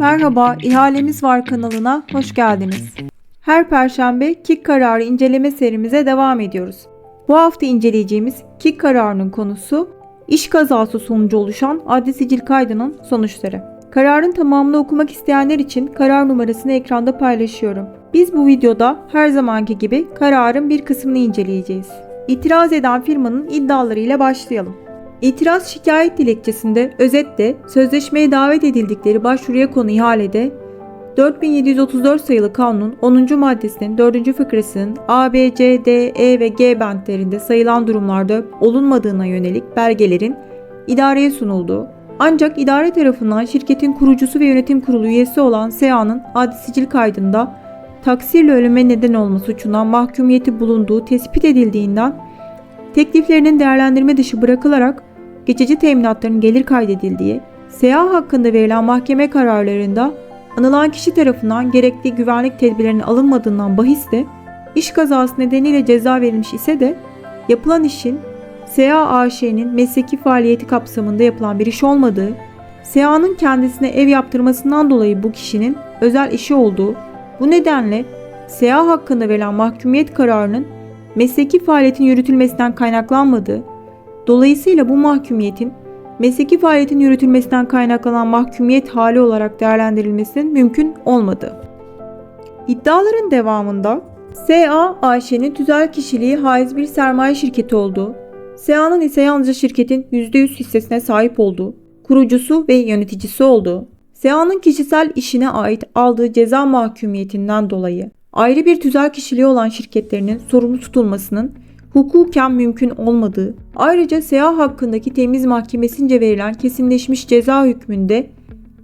Merhaba, İhalemiz Var kanalına hoş geldiniz. Her perşembe KİK kararı inceleme serimize devam ediyoruz. Bu hafta inceleyeceğimiz KİK kararının konusu iş kazası sonucu oluşan adli sicil kaydının sonuçları. Kararın tamamını okumak isteyenler için karar numarasını ekranda paylaşıyorum. Biz bu videoda her zamanki gibi kararın bir kısmını inceleyeceğiz. İtiraz eden firmanın iddialarıyla başlayalım. İtiraz şikayet dilekçesinde özetle sözleşmeye davet edildikleri başvuruya konu ihalede 4734 sayılı kanunun 10. maddesinin 4. fıkrasının A, B, C, D, E ve G bentlerinde sayılan durumlarda olunmadığına yönelik belgelerin idareye sunulduğu ancak idare tarafından şirketin kurucusu ve yönetim kurulu üyesi olan SEA'nın adli sicil kaydında taksirle ölüme neden olma suçundan mahkumiyeti bulunduğu tespit edildiğinden tekliflerinin değerlendirme dışı bırakılarak geçici teminatların gelir kaydedildiği, SEA hakkında verilen mahkeme kararlarında anılan kişi tarafından gerekli güvenlik tedbirlerinin alınmadığından bahisle iş kazası nedeniyle ceza verilmiş ise de yapılan işin SEA AŞ'nin mesleki faaliyeti kapsamında yapılan bir iş olmadığı, SEA'nın kendisine ev yaptırmasından dolayı bu kişinin özel işi olduğu, bu nedenle SEA hakkında verilen mahkumiyet kararının mesleki faaliyetin yürütülmesinden kaynaklanmadığı, dolayısıyla bu mahkumiyetin mesleki faaliyetin yürütülmesinden kaynaklanan mahkumiyet hali olarak değerlendirilmesinin mümkün olmadığı. İddiaların devamında SA AŞ'nin tüzel kişiliği haiz bir sermaye şirketi olduğu, SA'nın ise yalnızca şirketin %100 hissesine sahip olduğu, kurucusu ve yöneticisi olduğu, SA'nın kişisel işine ait aldığı ceza mahkumiyetinden dolayı ayrı bir tüzel kişiliği olan şirketlerinin sorumlu tutulmasının hukuken mümkün olmadığı, ayrıca SEA hakkındaki temiz mahkemesince verilen kesinleşmiş ceza hükmünde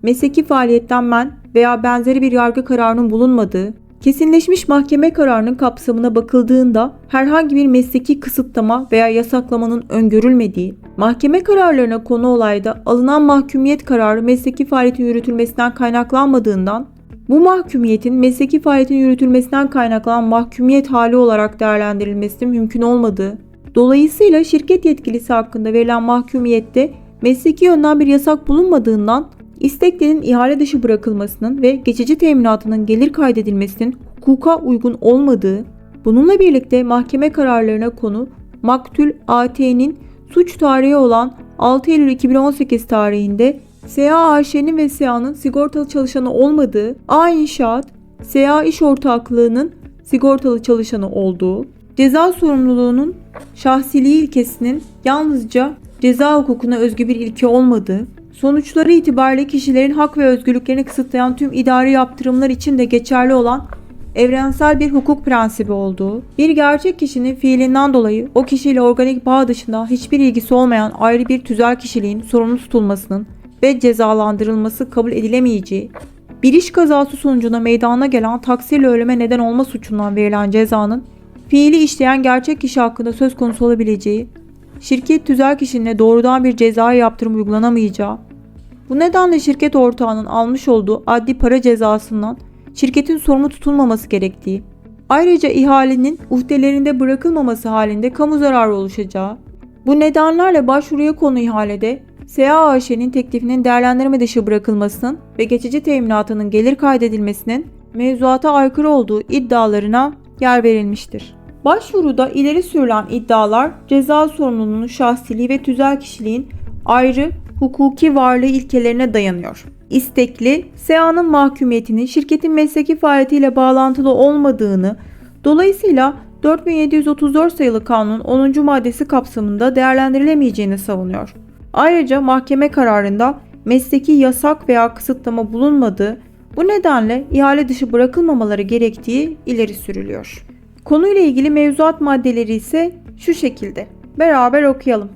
mesleki faaliyetten men veya benzeri bir yargı kararının bulunmadığı, kesinleşmiş mahkeme kararının kapsamına bakıldığında herhangi bir mesleki kısıtlama veya yasaklamanın öngörülmediği, mahkeme kararlarına konu olayda alınan mahkumiyet kararı mesleki faaliyetin yürütülmesinden kaynaklanmadığından bu mahkumiyetin mesleki faaliyetin yürütülmesinden kaynaklanan mahkumiyet hali olarak değerlendirilmesi mümkün olmadığı, dolayısıyla şirket yetkilisi hakkında verilen mahkumiyette mesleki yönden bir yasak bulunmadığından isteklerin ihale dışı bırakılmasının ve geçici teminatının gelir kaydedilmesinin hukuka uygun olmadığı, bununla birlikte mahkeme kararlarına konu maktul AT'nin suç tarihi olan 6 Eylül 2018 tarihinde SA AŞ'nin ve SA'nın sigortalı çalışanı olmadığı, A İnşaat, SA İş Ortaklığı'nın sigortalı çalışanı olduğu, ceza sorumluluğunun şahsiliği ilkesinin yalnızca ceza hukukuna özgü bir ilke olmadığı, sonuçları itibariyle kişilerin hak ve özgürlüklerini kısıtlayan tüm idari yaptırımlar için de geçerli olan evrensel bir hukuk prensibi olduğu, bir gerçek kişinin fiilinden dolayı o kişiyle organik bağ dışında hiçbir ilgisi olmayan ayrı bir tüzel kişiliğin sorumlu tutulmasının ve cezalandırılması kabul edilemeyeceği, bir iş kazası sonucunda meydana gelen taksirle ölüme neden olma suçundan verilen cezanın fiili işleyen gerçek kişi hakkında söz konusu olabileceği, şirket tüzel kişinin doğrudan bir cezai yaptırım uygulanamayacağı, bu nedenle şirket ortağının almış olduğu adli para cezasından şirketin sorumlu tutulmaması gerektiği, ayrıca ihalenin uhdelerinde bırakılmaması halinde kamu zararı oluşacağı, bu nedenlerle başvuruya konu ihalede SA AŞ'nin teklifinin değerlendirme dışı bırakılmasının ve geçici teminatının gelir kaydedilmesinin mevzuata aykırı olduğu iddialarına yer verilmiştir. Başvuruda ileri sürülen iddialar ceza sorumluluğunun şahsiliği ve tüzel kişiliğin ayrı hukuki varlığı ilkelerine dayanıyor. İstekli, SEA'nın mahkumiyetinin şirketin mesleki faaliyetiyle bağlantılı olmadığını, dolayısıyla 4734 sayılı kanunun 10. maddesi kapsamında değerlendirilemeyeceğini savunuyor. Ayrıca mahkeme kararında mesleki yasak veya kısıtlama bulunmadığı, bu nedenle ihale dışı bırakılmamaları gerektiği ileri sürülüyor. Konuyla ilgili mevzuat maddeleri ise şu şekilde. Beraber okuyalım.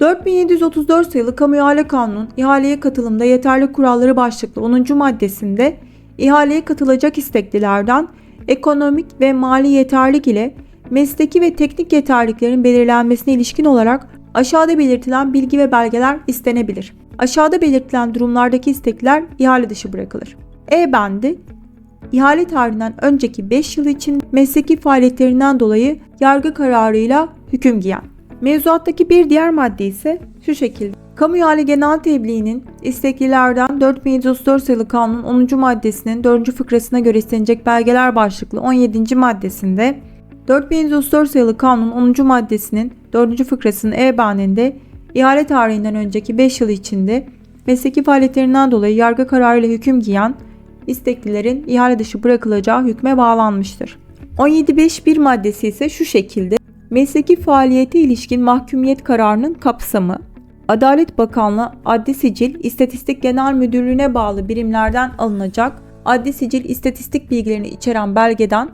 4734 sayılı Kamu İhale Kanunu ihaleye katılımda yeterli kuralları başlıklı 10. maddesinde ihaleye katılacak isteklilerden ekonomik ve mali yeterlik ile mesleki ve teknik yeterliklerin belirlenmesine ilişkin olarak aşağıda belirtilen bilgi ve belgeler istenebilir. Aşağıda belirtilen durumlardaki istekler ihale dışı bırakılır. E bendi ihale tarihinden önceki 5 yıl için mesleki faaliyetlerinden dolayı yargı kararıyla hüküm giyen. Mevzuattaki bir diğer madde ise şu şekilde. Kamu ihale genel tebliğinin isteklilerden 4734 sayılı kanunun 10. maddesinin 4. fıkrasına göre istenecek belgeler başlıklı 17. maddesinde 4734 sayılı kanunun 10. maddesinin 4. fıkrasının E bandinde ihale tarihinden önceki 5 yıl içinde mesleki faaliyetlerinden dolayı yargı kararıyla hüküm giyen isteklilerin ihale dışı bırakılacağı hükme bağlanmıştır. 17.5.1 maddesi ise şu şekilde mesleki faaliyete ilişkin mahkumiyet kararının kapsamı Adalet Bakanlığı Adli Sicil İstatistik Genel Müdürlüğü'ne bağlı birimlerden alınacak adli sicil istatistik bilgilerini içeren belgeden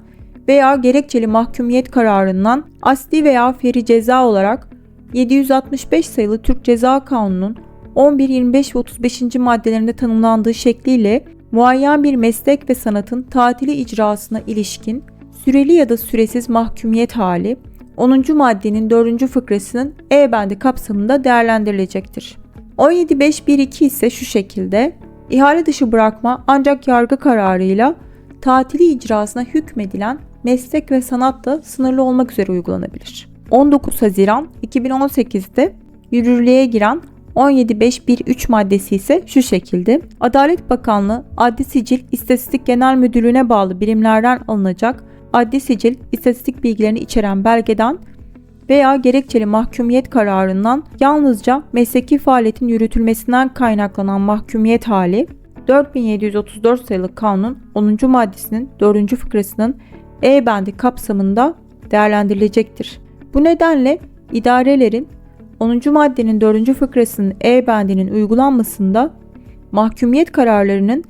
veya gerekçeli mahkumiyet kararından asli veya feri ceza olarak 765 sayılı Türk Ceza Kanunu'nun 11, 25 ve 35. maddelerinde tanımlandığı şekliyle muayyen bir meslek ve sanatın tatili icrasına ilişkin süreli ya da süresiz mahkumiyet hali 10. maddenin 4. fıkrasının E bendi kapsamında değerlendirilecektir. 17.5.1.2 ise şu şekilde ihale dışı bırakma ancak yargı kararıyla tatili icrasına hükmedilen meslek ve sanatla sınırlı olmak üzere uygulanabilir. 19 Haziran 2018'de yürürlüğe giren 17.5.1.3 maddesi ise şu şekilde. Adalet Bakanlığı Adli Sicil İstatistik Genel Müdürlüğü'ne bağlı birimlerden alınacak adli sicil istatistik bilgilerini içeren belgeden veya gerekçeli mahkumiyet kararından yalnızca mesleki faaliyetin yürütülmesinden kaynaklanan mahkumiyet hali 4734 sayılı kanun 10. maddesinin 4. fıkrasının E bendi kapsamında değerlendirilecektir. Bu nedenle idarelerin 10. maddenin 4. fıkrasının E bendinin uygulanmasında mahkumiyet kararlarının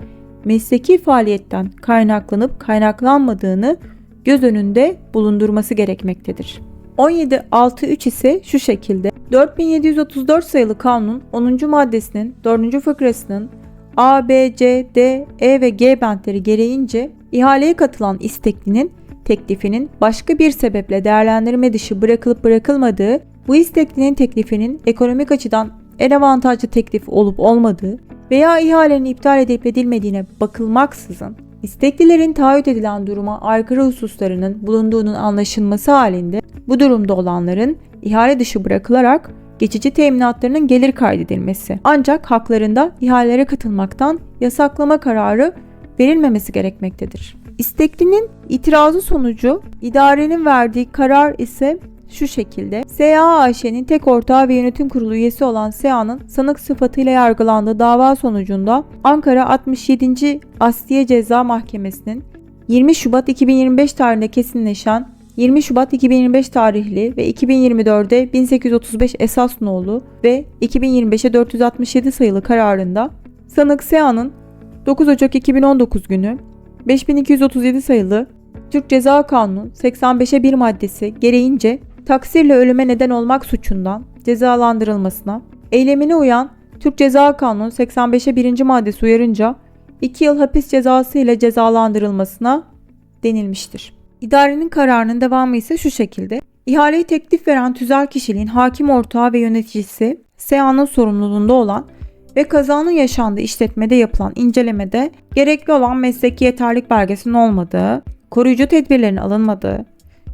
mesleki faaliyetten kaynaklanıp kaynaklanmadığını göz önünde bulundurması gerekmektedir. 17.6.3 ise şu şekilde 4734 sayılı kanun 10. maddesinin 4. fıkrasının A, B, C, D, E ve G bentleri gereğince ihaleye katılan isteklinin teklifinin başka bir sebeple değerlendirme dışı bırakılıp bırakılmadığı, bu isteklinin teklifinin ekonomik açıdan en avantajlı teklif olup olmadığı veya ihalenin iptal edilip edilmediğine bakılmaksızın İsteklilerin taahhüt edilen duruma aykırı hususlarının bulunduğunun anlaşılması halinde bu durumda olanların ihale dışı bırakılarak geçici teminatlarının gelir kaydedilmesi. Ancak haklarında ihalelere katılmaktan yasaklama kararı verilmemesi gerekmektedir. İsteklinin itirazı sonucu idarenin verdiği karar ise şu şekilde. SA AŞ'nin tek ortağı ve yönetim kurulu üyesi olan SEA'nın sanık sıfatıyla yargılandığı dava sonucunda Ankara 67. Asliye Ceza Mahkemesi'nin 20 Şubat 2025 tarihinde kesinleşen 20 Şubat 2025 tarihli ve 2024'de 1835 esas nolu ve 2025'e 467 sayılı kararında sanık SEA'nın 9 Ocak 2019 günü 5237 sayılı Türk Ceza Kanunu 85'e 1 maddesi gereğince taksirle ölüme neden olmak suçundan cezalandırılmasına, eylemine uyan Türk Ceza Kanunu 85'e 1. maddesi uyarınca 2 yıl hapis cezası ile cezalandırılmasına denilmiştir. İdarenin kararının devamı ise şu şekilde. İhaleyi teklif veren tüzel kişiliğin hakim ortağı ve yöneticisi SEA'nın sorumluluğunda olan ve kazanın yaşandığı işletmede yapılan incelemede gerekli olan mesleki yeterlik belgesinin olmadığı, koruyucu tedbirlerin alınmadığı,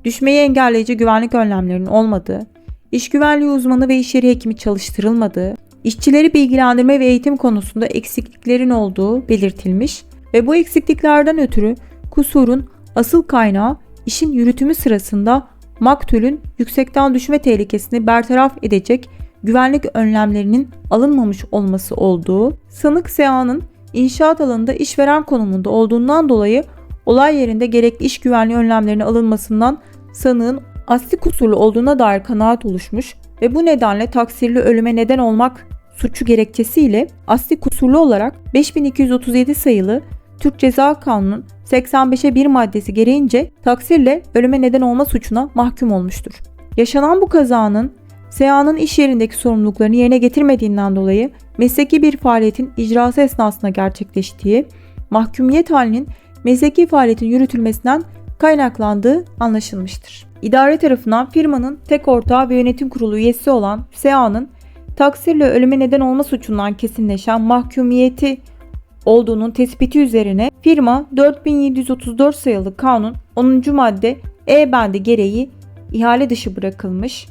düşmeyi engelleyici güvenlik önlemlerinin olmadığı, iş güvenliği uzmanı ve iş yeri hekimi çalıştırılmadığı, işçileri bilgilendirme ve eğitim konusunda eksikliklerin olduğu belirtilmiş ve bu eksikliklerden ötürü kusurun asıl kaynağı işin yürütümü sırasında maktulün yüksekten düşme tehlikesini bertaraf edecek güvenlik önlemlerinin alınmamış olması olduğu, sanık SEA'nın inşaat alanında işveren konumunda olduğundan dolayı olay yerinde gerekli iş güvenliği önlemlerinin alınmasından sanığın asli kusurlu olduğuna dair kanaat oluşmuş ve bu nedenle taksirli ölüme neden olmak suçu gerekçesiyle asli kusurlu olarak 5237 sayılı Türk Ceza Kanunu'nun 85'e 1 maddesi gereğince taksirle ölüme neden olma suçuna mahkum olmuştur. Yaşanan bu kazanın SEA'nın iş yerindeki sorumluluklarını yerine getirmediğinden dolayı mesleki bir faaliyetin icrası esnasında gerçekleştiği, mahkumiyet halinin mesleki faaliyetin yürütülmesinden kaynaklandığı anlaşılmıştır. İdare tarafından firmanın tek ortağı ve yönetim kurulu üyesi olan SEA'nın taksirle ölüme neden olma suçundan kesinleşen mahkumiyeti olduğunun tespiti üzerine firma 4734 sayılı kanun 10. madde E bendi gereği ihale dışı bırakılmış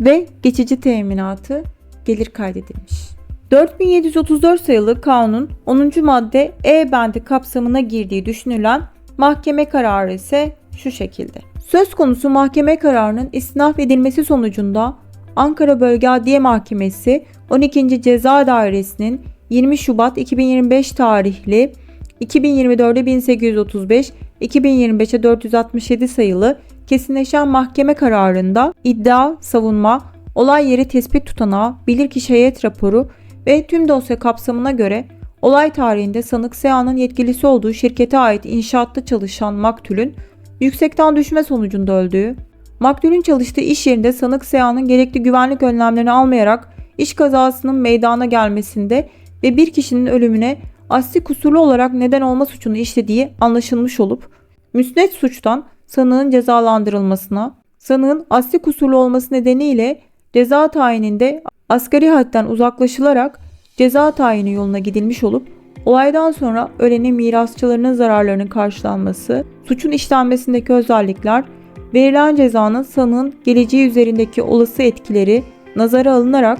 ve geçici teminatı gelir kaydedilmiş. 4734 sayılı kanun 10. madde E bendi kapsamına girdiği düşünülen mahkeme kararı ise şu şekilde. Söz konusu mahkeme kararının istinaf edilmesi sonucunda Ankara Bölge Adliye Mahkemesi 12. Ceza Dairesi'nin 20 Şubat 2025 tarihli 2024'e 1835, 2025'e 467 sayılı kesinleşen mahkeme kararında iddia, savunma, olay yeri tespit tutanağı, bilirkişi heyet raporu ve tüm dosya kapsamına göre olay tarihinde sanık SEA'nın yetkilisi olduğu şirkete ait inşaatta çalışan maktulün yüksekten düşme sonucunda öldüğü, maktulün çalıştığı iş yerinde sanık SEA'nın gerekli güvenlik önlemlerini almayarak iş kazasının meydana gelmesinde ve bir kişinin ölümüne asli kusurlu olarak neden olma suçunu işlediği anlaşılmış olup, müsnet suçtan sanığın cezalandırılmasına, sanığın asli kusurlu olması nedeniyle ceza tayininde asgari hadden uzaklaşılarak ceza tayini yoluna gidilmiş olup olaydan sonra ölenin mirasçılarının zararlarının karşılanması, suçun işlenmesindeki özellikler, verilen cezanın sanığın geleceği üzerindeki olası etkileri nazara alınarak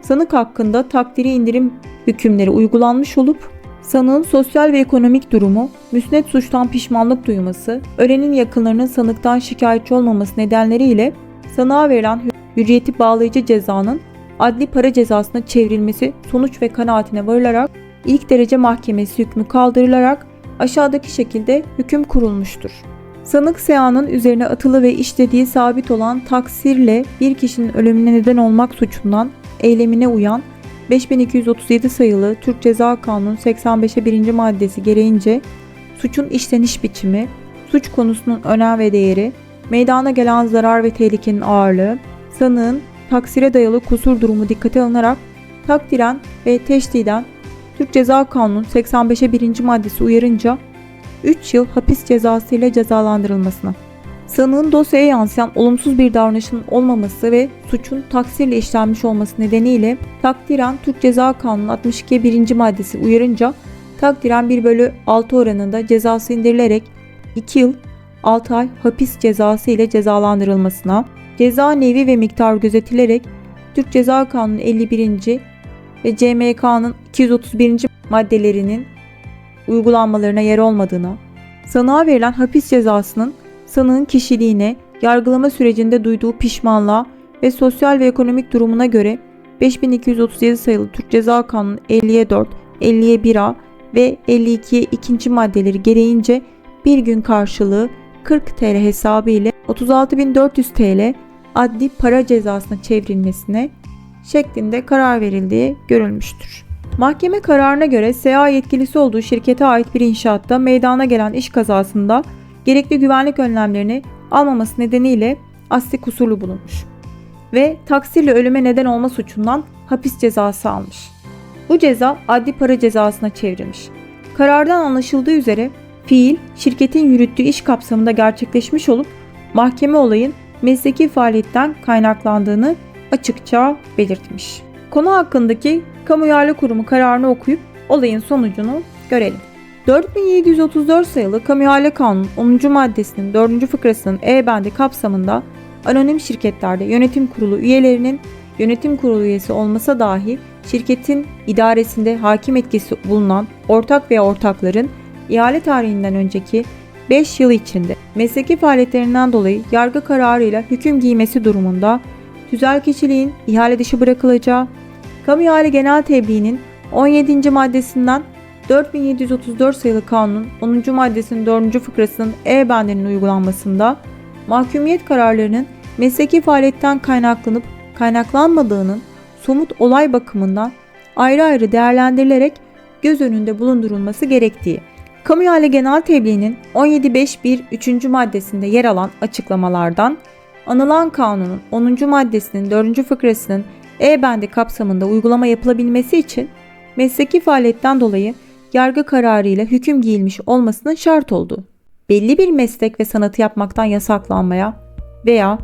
sanık hakkında takdiri indirim hükümleri uygulanmış olup sanığın sosyal ve ekonomik durumu, müsnet suçtan pişmanlık duyması, ölenin yakınlarının sanıktan şikayetçi olmaması nedenleriyle sanığa verilen hürriyeti bağlayıcı cezanın adli para cezasına çevrilmesi sonuç ve kanaatine varılarak ilk derece mahkemesi hükmü kaldırılarak aşağıdaki şekilde hüküm kurulmuştur. Sanık seanın üzerine atılı ve işlediği sabit olan taksirle bir kişinin ölümüne neden olmak suçundan eylemine uyan 5237 sayılı Türk Ceza Kanunu 85'e 1. maddesi gereğince suçun işleniş biçimi, suç konusunun önem ve değeri, meydana gelen zarar ve tehlikenin ağırlığı, sanığın taksire dayalı kusur durumu dikkate alınarak takdiren ve teşdiden Türk Ceza Kanunu 85'e 1. maddesi uyarınca 3 yıl hapis cezası ile cezalandırılmasına. Sanığın dosyaya yansıyan olumsuz bir davranışın olmaması ve suçun taksirle işlenmiş olması nedeniyle takdiren Türk Ceza Kanunu 62 1. maddesi uyarınca takdiren 1 bölü 6 oranında cezası indirilerek 2 yıl 6 ay hapis cezası ile cezalandırılmasına, ceza nevi ve miktar gözetilerek Türk Ceza Kanunu 51. ve CMK'nın 231. maddelerinin uygulanmalarına yer olmadığına, sanığa verilen hapis cezasının sanığın kişiliğine, yargılama sürecinde duyduğu pişmanlığa ve sosyal ve ekonomik durumuna göre 5237 sayılı Türk Ceza Kanunu 50'ye 4, 50'ye 1A ve 52'ye 2. maddeleri gereğince bir gün karşılığı 40 TL hesabı ile 36.400 TL adli para cezasına çevrilmesine şeklinde karar verildiği görülmüştür. Mahkeme kararına göre SA yetkilisi olduğu şirkete ait bir inşaatta meydana gelen iş kazasında gerekli güvenlik önlemlerini almaması nedeniyle asli kusurlu bulunmuş ve taksirle ölüme neden olma suçundan hapis cezası almış. Bu ceza adli para cezasına çevrilmiş. Karardan anlaşıldığı üzere fiil şirketin yürüttüğü iş kapsamında gerçekleşmiş olup mahkeme olayın mesleki faaliyetten kaynaklandığını açıkça belirtmiş. Konu hakkındaki kamu yararlı kurumu kararını okuyup olayın sonucunu görelim. 4734 sayılı Kamu İhale Kanunu 10. maddesinin 4. fıkrasının E bendi kapsamında anonim şirketlerde yönetim kurulu üyelerinin yönetim kurulu üyesi olmasa dahi şirketin idaresinde hakim etkisi bulunan ortak veya ortakların ihale tarihinden önceki 5 yıl içinde mesleki faaliyetlerinden dolayı yargı kararıyla hüküm giymesi durumunda tüzel kişiliğin ihale dışı bırakılacağı, kamu ihale genel tebliğinin 17. maddesinden 4734 sayılı kanunun 10. maddesinin 4. fıkrasının E bendinin uygulanmasında mahkumiyet kararlarının mesleki faaliyetten kaynaklanıp kaynaklanmadığının somut olay bakımından ayrı ayrı değerlendirilerek göz önünde bulundurulması gerektiği, Kamu ihale genel tebliğinin 17.5.1 3. maddesinde yer alan açıklamalardan anılan kanunun 10. maddesinin 4. fıkrasının E bendi kapsamında uygulama yapılabilmesi için mesleki faaliyetten dolayı yargı kararıyla hüküm giyilmiş olmasının şart olduğu, belli bir meslek ve sanatı yapmaktan yasaklanmaya veya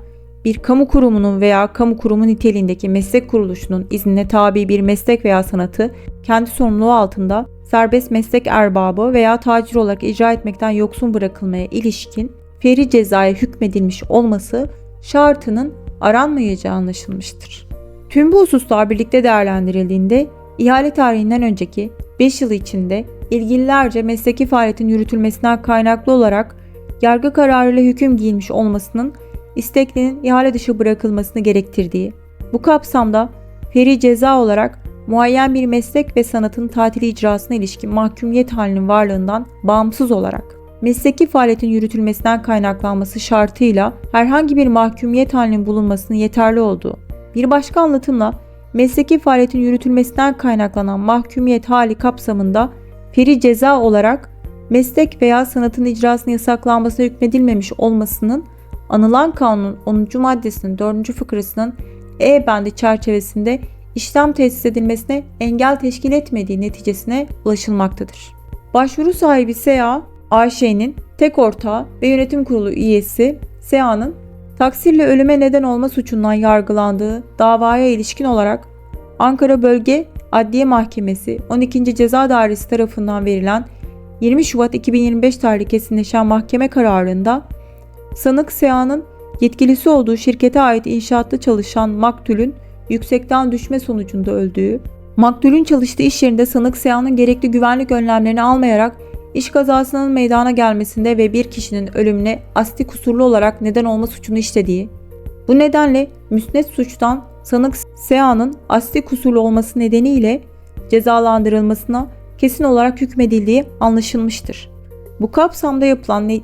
bir kamu kurumunun veya kamu kurumu niteliğindeki meslek kuruluşunun iznine tabi bir meslek veya sanatı kendi sorumluluğu altında serbest meslek erbabı veya tacir olarak icra etmekten yoksun bırakılmaya ilişkin feri cezaya hükmedilmiş olması şartının aranmayacağı anlaşılmıştır. Tüm bu hususlar birlikte değerlendirildiğinde ihale tarihinden önceki 5 yıl içinde ilgililerce mesleki faaliyetin yürütülmesinden kaynaklı olarak yargı kararıyla hüküm giyilmiş olmasının isteklinin ihale dışı bırakılmasını gerektirdiği, bu kapsamda feri ceza olarak muayyen bir meslek ve sanatın tatili icrasına ilişkin mahkumiyet halinin varlığından bağımsız olarak mesleki faaliyetin yürütülmesinden kaynaklanması şartıyla herhangi bir mahkumiyet halinin bulunmasının yeterli olduğu, bir başka anlatımla mesleki faaliyetin yürütülmesinden kaynaklanan mahkumiyet hali kapsamında feri ceza olarak meslek veya sanatın icrasının yasaklanmasına hükmedilmemiş olmasının anılan kanunun 10. maddesinin 4. fıkrasının E bendi çerçevesinde işlem tesis edilmesine engel teşkil etmediği neticesine ulaşılmaktadır. Başvuru sahibi SEA, AŞ'nin tek ortağı ve yönetim kurulu üyesi SEA'nın taksirle ölüme neden olma suçundan yargılandığı davaya ilişkin olarak Ankara Bölge Adliye Mahkemesi 12. Ceza Dairesi tarafından verilen 20 Şubat 2025 tarihli kesinleşen mahkeme kararında sanık SEA'nın yetkilisi olduğu şirkete ait inşaatta çalışan maktulün yüksekten düşme sonucunda öldüğü, maktulün çalıştığı iş yerinde sanık SEA'nın gerekli güvenlik önlemlerini almayarak iş kazasının meydana gelmesinde ve bir kişinin ölümüne asti kusurlu olarak neden olma suçunu işlediği, bu nedenle müsnet suçtan sanık SEA'nın asti kusurlu olması nedeniyle cezalandırılmasına kesin olarak hükmedildiği anlaşılmıştır. Bu kapsamda yapılan ne-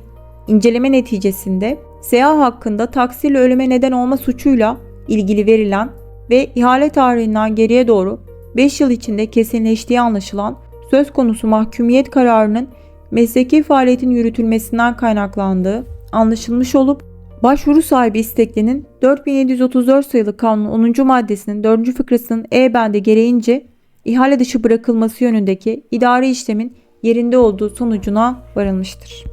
inceleme neticesinde SEA hakkında taksirle ölüme neden olma suçuyla ilgili verilen ve ihale tarihinden geriye doğru 5 yıl içinde kesinleştiği anlaşılan söz konusu mahkumiyet kararının mesleki faaliyetin yürütülmesinden kaynaklandığı anlaşılmış olup başvuru sahibi isteklinin 4734 sayılı kanunun 10. maddesinin 4. fıkrasının E bendi gereğince ihale dışı bırakılması yönündeki idari işlemin yerinde olduğu sonucuna varılmıştır.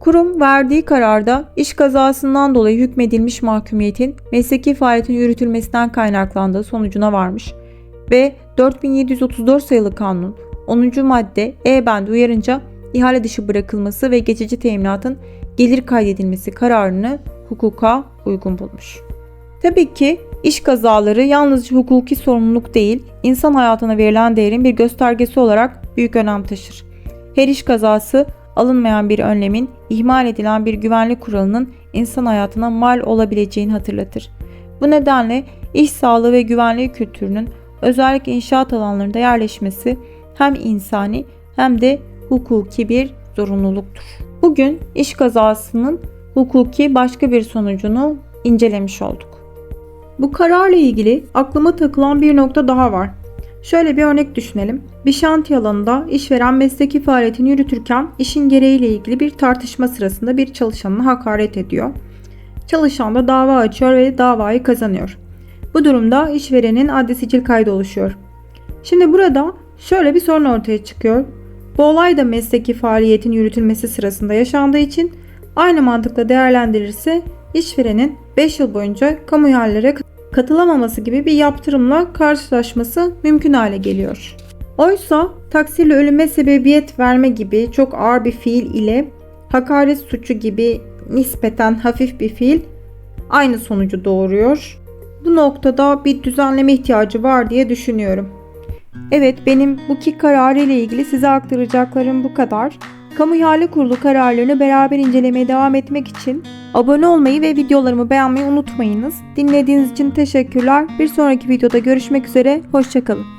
Kurum verdiği kararda iş kazasından dolayı hükmedilmiş mahkumiyetin mesleki faaliyetin yürütülmesinden kaynaklandığı sonucuna varmış ve 4734 sayılı kanun 10. madde E bendi uyarınca ihale dışı bırakılması ve geçici teminatın gelir kaydedilmesi kararını hukuka uygun bulmuş. Tabii ki iş kazaları yalnızca hukuki sorumluluk değil, insan hayatına verilen değerin bir göstergesi olarak büyük önem taşır. Her iş kazası alınmayan bir önlemin, ihmal edilen bir güvenlik kuralının insan hayatına mal olabileceğini hatırlatır. Bu nedenle iş sağlığı ve güvenliği kültürünün özellikle inşaat alanlarında yerleşmesi hem insani hem de hukuki bir zorunluluktur. Bugün iş kazasının hukuki başka bir sonucunu incelemiş olduk. Bu kararla ilgili aklıma takılan bir nokta daha var. Şöyle bir örnek düşünelim. Bir şantiye alanında işveren mesleki faaliyetini yürütürken işin gereğiyle ilgili bir tartışma sırasında bir çalışanına hakaret ediyor. Çalışan da dava açıyor ve davayı kazanıyor. Bu durumda işverenin adli sicil kaydı oluşuyor. Şimdi burada şöyle bir sorun ortaya çıkıyor. Bu olay da mesleki faaliyetin yürütülmesi sırasında yaşandığı için aynı mantıkla değerlendirirse işverenin 5 yıl boyunca kamu ihalelere katılamaması gibi bir yaptırımla karşılaşması mümkün hale geliyor. Oysa taksirle ölüme sebebiyet verme gibi çok ağır bir fiil ile hakaret suçu gibi nispeten hafif bir fiil aynı sonucu doğuruyor. Bu noktada bir düzenleme ihtiyacı var diye düşünüyorum. Evet benim bu ki kararı ile ilgili size aktaracaklarım bu kadar. Kamu ihale kurulu kararlarını beraber incelemeye devam etmek için abone olmayı ve videolarımı beğenmeyi unutmayınız. Dinlediğiniz için teşekkürler. Bir sonraki videoda görüşmek üzere. Hoşçakalın.